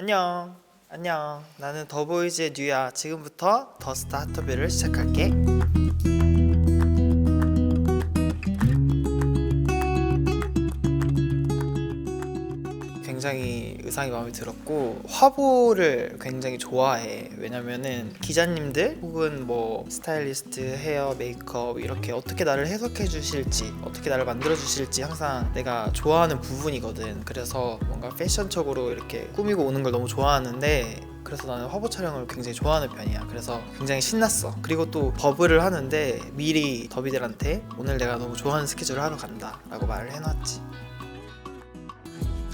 안녕. 안녕. 나는 더보이즈의 뉴야. 지금부터 더 스타 핫터뷰를 시작할게. 굉장히 의상이 마음에 들었고 화보를 굉장히 좋아해 왜냐면은 기자님들 혹은 뭐 스타일리스트 헤어 메이크업 이렇게 어떻게 나를 해석해 주실지 어떻게 나를 만들어 주실지 항상 내가 좋아하는 부분이거든 그래서 뭔가 패션적으로 이렇게 꾸미고 오는 걸 너무 좋아하는데 그래서 나는 화보 촬영을 굉장히 좋아하는 편이야. 그래서 굉장히 신났어. 그리고 또 버블을 하는데 미리 더비들한테 오늘 내가 너무 좋아하는 스케줄을 하러 간다 라고 말을 해놨지.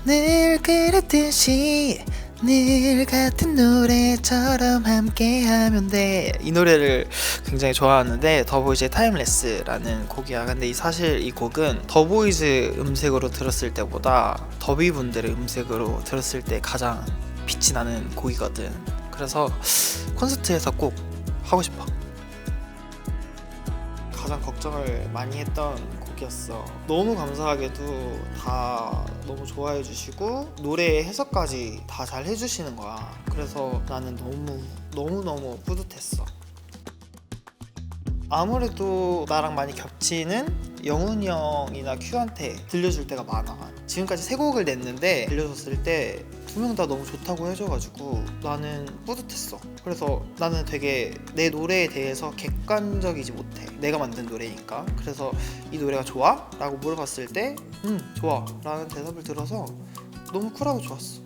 늘 그랬듯이 늘 같은 노래처럼 함께하면 돼. 이 노래를 굉장히 좋아하는데 더보이즈의 타임레스라는 곡이야. 근데 이 사실 이 곡은 더보이즈 음색으로 들었을 때보다 더비 분들의 음색으로 들었을 때 가장 빛이 나는 곡이거든. 그래서 콘서트에서 꼭 하고 싶어. 가장 걱정을 많이 했던 곡이었어. 너무 감사하게도 다 너무 좋아해 주시고 노래 해석까지 다 잘 해주시는 거야. 그래서 나는 너무 너무 너무 뿌듯했어. 아무래도 나랑 많이 겹치는 영훈이 형이나 큐한테 들려줄 때가 많아. 지금까지 세 곡을 냈는데 들려줬을 때 두 명 다 너무 좋다고 해줘가지고 나는 뿌듯했어. 그래서 나는 되게 내 노래에 대해서 객관적이지 못해. 내가 만든 노래니까. 그래서 이 노래가 좋아? 라고 물어봤을 때, 응, 좋아. 라는 대답을 들어서 너무 쿨하고 좋았어.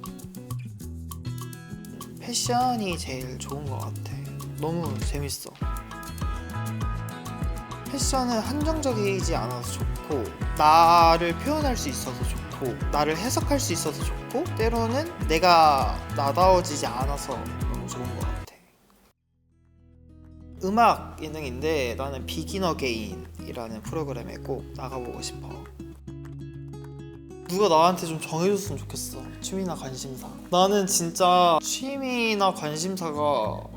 패션이 제일 좋은 것 같아. 너무 재밌어. 패션은 한정적이지 않아서 좋고 나를 표현할 수 있어서 좋고 나를 해석할 수 있어서 좋고 때로는 내가 나다워지지 않아서 너무 좋은 것 같아. 음악 예능인데 나는 비긴 어게인이라는 프로그램에 꼭 나가보고 싶어. 누가 나한테 좀 정해줬으면 좋겠어. 취미나 관심사. 나는 진짜 취미나 관심사가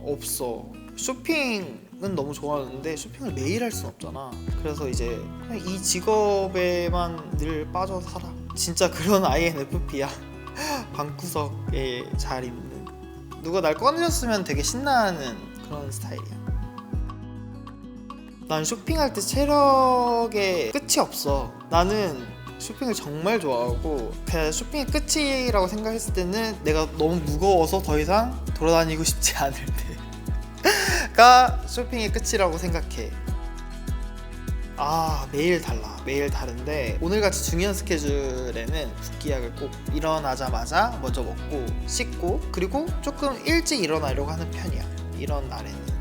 없어. 쇼핑은 너무 좋아하는데 쇼핑을 매일 할 순 없잖아. 그래서 이제 그냥 이 직업에만 늘 빠져 살아 진짜 그런 INFP야 방구석에 잘 입는. 누가 날 꺼내줬으면 되게 신나는 그런 스타일이야. 난 쇼핑할 때 체력에 끝이 없어. 나는 쇼핑을 정말 좋아하고 그냥 쇼핑의 끝이라고 생각했을 때는 내가 너무 무거워서 더 이상 돌아다니고 싶지 않을 때가 쇼핑의 끝이라고 생각해. 아 매일 달라 매일 다른데 오늘같이 중요한 스케줄에는 붓기약을 꼭 일어나자마자 먼저 먹고 씻고 그리고 조금 일찍 일어나려고 하는 편이야 이런 날에는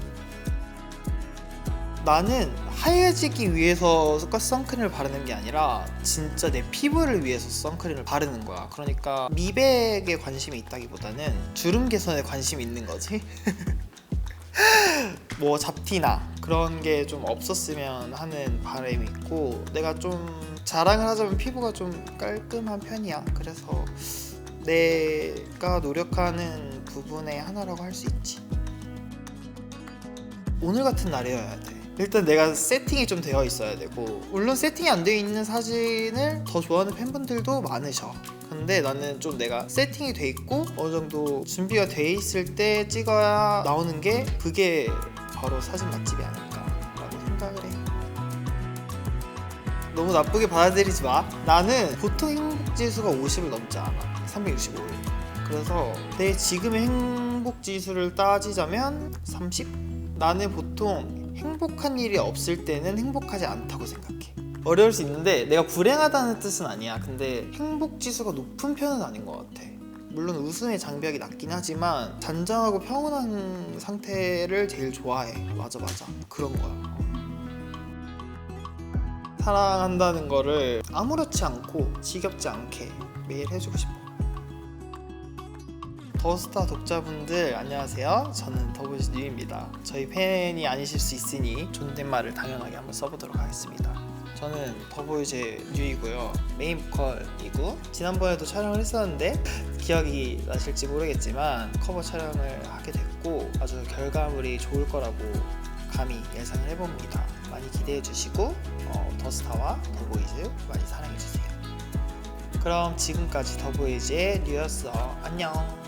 나는 하얘지기 위해서 선크림을 바르는 게 아니라 진짜 내 피부를 위해서 선크림을 바르는 거야. 그러니까 미백에 관심이 있다기보다는 주름 개선에 관심이 있는 거지. 뭐 잡티나 그런 게 좀 없었으면 하는 바람이 있고 내가 좀 자랑을 하자면 피부가 좀 깔끔한 편이야. 그래서 내가 노력하는 부분의 하나라고 할 수 있지. 오늘 같은 날이어야 돼. 일단 내가 세팅이 좀 되어 있어야 되고 물론 세팅이 안 되어 있는 사진을 더 좋아하는 팬분들도 많으셔. 근데 나는 좀 내가 세팅이 돼 있고 어느 정도 준비가 돼 있을 때 찍어야 나오는 게 그게 바로 사진 맛집이 아닐까라고 생각을 해. 너무 나쁘게 받아들이지 마. 나는 보통 행복 지수가 50을 넘지 않아. 365일. 그래서 내 지금의 행복 지수를 따지자면 30? 나는 보통 행복한 일이 없을 때는 행복하지 않다고 생각해. 어려울 수 있는데 내가 불행하다는 뜻은 아니야. 근데 행복 지수가 높은 편은 아닌 것 같아. 물론 웃음의 장벽이 낮긴 하지만 잔잔하고 평온한 상태를 제일 좋아해. 맞아 맞아. 그런 거야. 사랑한다는 거를 아무렇지 않고 지겹지 않게 매일 해주고 싶어. 더스타 독자분들 안녕하세요. 저는 더보이즈 뉴입니다. 저희 팬이 아니실 수 있으니 존댓말을 당연하게 한번 써보도록 하겠습니다. 저는 더보이즈 뉴이고요. 메인 보컬이고 지난번에도 촬영을 했었는데 기억이 나실지 모르겠지만 커버 촬영을 하게 됐고 아주 결과물이 좋을 거라고 감히 예상을 해봅니다. 많이 기대해 주시고 어, 더스타와 더보이즈 많이 사랑해 주세요. 그럼 지금까지 더보이즈의 뉴였어. 안녕.